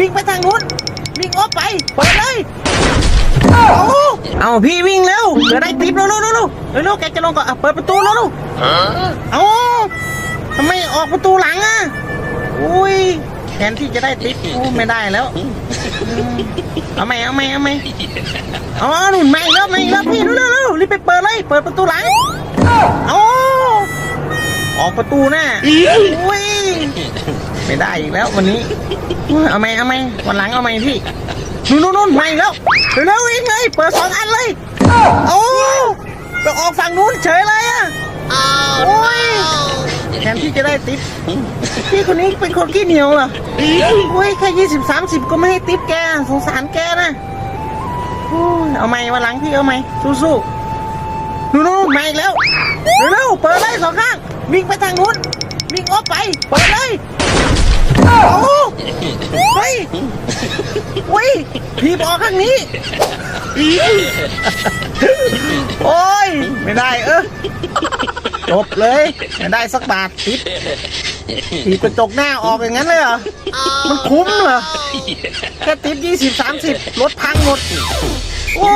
วิ่งไปทางนู้นวิ่งออกไปเปิดเลยเอาเอาพี่วิ่งเร็วเดี๋ยวได้ติ๊บเร็วเร็วเร็วเร็วเร็วแกจะลงก่อนอะเปิดประตูแล้วลูกเอาทำไมออกประตูหลังอะอุ้ยแทนที่จะได้ติ๊บโอ้ไม่ได้แล้วอืมเอาไหมเอาไหมเอาไหมเอาหนุนมาอีกแล้วมาอีกแล้วพี่เร็วเร็วเร็วรีบไปเปิดเลยเปิดประตูหลังเอาออกประตูหน้าอุ้ย ไม่ได้อีกแล้ววันนี้ เอาไหมเอาไหมวันหลังเอาไหมพี่นู่นนู่นนู่แล้วเร็วอีกเลยเปิดสองอันเลยโอ้ไปออกฝั่งนู้นเฉยเลยอะโอ้ยแทนที่จะได้ติ๊บพี่คนนี้เป็นคนขี้เหนียวเหรอโอ้ยแค่ยี่สิบสามสิบก็ไม่ให้ติ๊บแกสงสารแกนะเอาไหมวันหลังพี่เอาไหมสู้ๆนู่นนู่นมาอีกแล้วเร็วเปิดเลยสองข้างวิ่งไปทางนู้นวิ่งออกไปเปิดเลย ยเฮ้ยผีบอกข้างนี้ โอ้ย ไม่ได้เออจบเลย ไม่ได้สักบาทติดผีกระจกหน้าออกอย่างนั้นเลยเหรอ มันคุ้มเหรอ แค่ติดยี่สิบสามสิบรถพังหมด โอ้